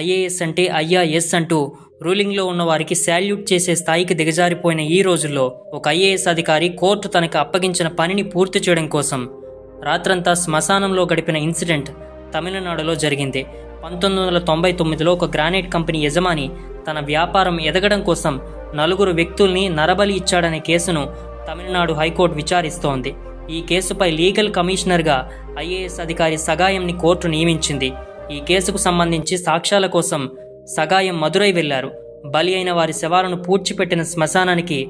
IAS అంటే IRS అంటూ రూలింగ్లో ఉన్న వారికి శాల్యూట్ చేసే స్థాయికి దిగజారిపోయిన ఈ రోజుల్లో ఒక ఐఏఎస్ అధికారి కోర్టు తనకు అప్పగించిన పనిని పూర్తి చేయడం కోసం రాత్రంతా శ్మశానంలో గడిపిన ఇన్సిడెంట్ తమిళనాడులో జరిగింది. పంతొమ్మిది వందల తొంభై తొమ్మిదిలో ఒక గ్రానైట్ కంపెనీ యజమాని తన వ్యాపారం ఎదగడం కోసం నలుగురు వ్యక్తుల్ని నరబలి ఇచ్చాడనే కేసును తమిళనాడు హైకోర్టు విచారిస్తోంది. ఈ కేసుపై లీగల్ కమిషనర్గా ఐఏఎస్ అధికారి సగాయంని కోర్టు నియమించింది. ఈ కేసుకు సంబంధించి సాక్ష్యాల కోసం సగాయం మదురై వెళ్ళారు బలి అయిన వారి శవాలను పూడ్చిపెట్టిన శ్మశానానికి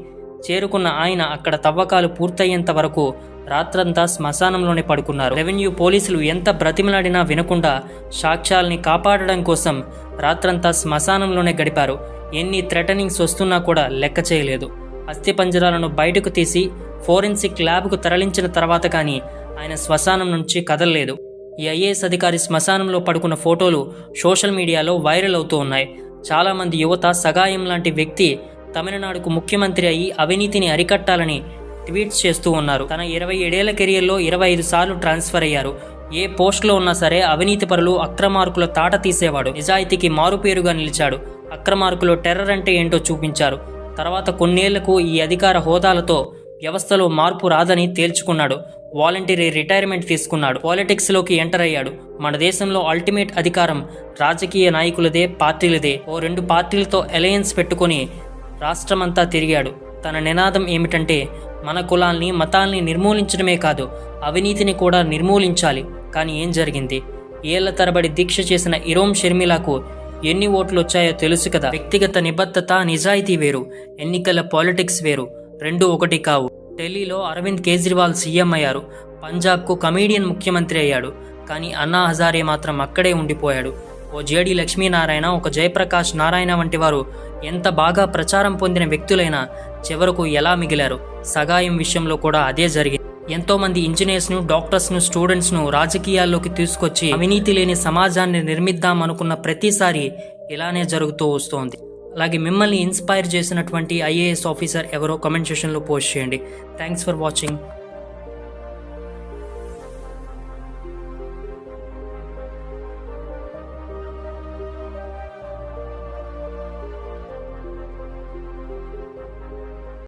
చేరుకున్న ఆయన అక్కడ తవ్వకాలు పూర్తయ్యేంత వరకు రాత్రంతా శ్మశానంలోనే పడుకున్నారు. రెవెన్యూ పోలీసులు ఎంత బ్రతిమలాడినా వినకుండా సాక్ష్యాల్ని కాపాడడం కోసం రాత్రంతా శ్మశానంలోనే గడిపారు. ఎన్ని థ్రెటనింగ్స్ వస్తున్నా కూడా లెక్క చేయలేదు. అస్థిపంజరాలను బయటకు తీసి ఫోరెన్సిక్ ల్యాబ్కు తరలించిన తర్వాత కానీ ఆయన శ్మశానం నుంచి కదలలేదు. ఈ ఐఏఎస్ అధికారి శ్మశానంలో పడుకున్న ఫోటోలు సోషల్ మీడియాలో వైరల్ అవుతూ ఉన్నాయి. చాలామంది యువత సగాయం లాంటి వ్యక్తి తమిళనాడుకు ముఖ్యమంత్రి అయి అవినీతిని అరికట్టాలని ట్వీట్స్ చేస్తూ ఉన్నారు. తన ఇరవై ఏడేళ్ళ కెరియర్లో ఇరవై ఐదు సార్లు ట్రాన్స్ఫర్ అయ్యారు. ఏ పోస్ట్లో ఉన్నా సరే అవినీతి పరులు అక్రమార్కుల తాట తీసేవాడు. నిజాయితీకి మారుపేరుగా నిలిచాడు. అక్రమార్కులు టెర్రర్ అంటే ఏంటో చూపించారు. తర్వాత కొన్నేళ్ళకు ఈ అధికార హోదాలతో వ్యవస్థలో మార్పు రాదని తేల్చుకున్నాడు. వాలంటరీ రిటైర్మెంట్ తీసుకున్నాడు. పాలిటిక్స్లోకి ఎంటర్ అయ్యాడు. మన దేశంలో అల్టిమేట్ అధికారం రాజకీయ నాయకులదే పార్టీలదే. ఓ రెండు పార్టీలతో అలయన్స్ పెట్టుకొని రాష్ట్రమంతా తిరిగాడు. తన నినాదం ఏమిటంటే మన కులాల్ని మతాల్ని నిర్మూలించడమే కాదు అవినీతిని కూడా నిర్మూలించాలి. కానీ ఏం జరిగింది? ఏళ్ళ తరబడి దీక్ష చేసిన ఇరోం షర్మిలాకు ఎన్ని ఓట్లు వచ్చాయో తెలుసు కదా. వ్యక్తిగత నిబద్ధత నిజాయితీ వేరు. ఎన్నికల పాలిటిక్స్ వేరు. రెండు ఒకటి కావు. ఢిల్లీలో అరవింద్ కేజ్రీవాల్ సీఎం అయ్యారు. పంజాబ్కు కమీడియన్ ముఖ్యమంత్రి అయ్యాడు. కానీ అన్నా హజారే మాత్రం అక్కడే ఉండిపోయాడు. ఓ జేడి లక్ష్మీనారాయణ ఒక జయప్రకాష్ నారాయణ వంటి వారు ఎంత బాగా ప్రచారం పొందిన వ్యక్తులైనా చివరకు ఎలా మిగిలారు? సగాయం విషయంలో కూడా అదే జరిగింది. ఎంతోమంది ఇంజనీర్స్ను డాక్టర్స్ను స్టూడెంట్స్ను రాజకీయాల్లోకి తీసుకొచ్చి అవినీతి లేని సమాజాన్ని నిర్మిద్దాం అనుకున్న ప్రతిసారి ఇలానే జరుగుతూ వస్తోంది. అలాగే మిమ్మల్ని ఇన్స్పైర్ చేసినటువంటి ఐఏఎస్ ఆఫీసర్ ఎవరో కమెంట్ సెషన్లో పోస్ట్ చేయండి. Thanks for watching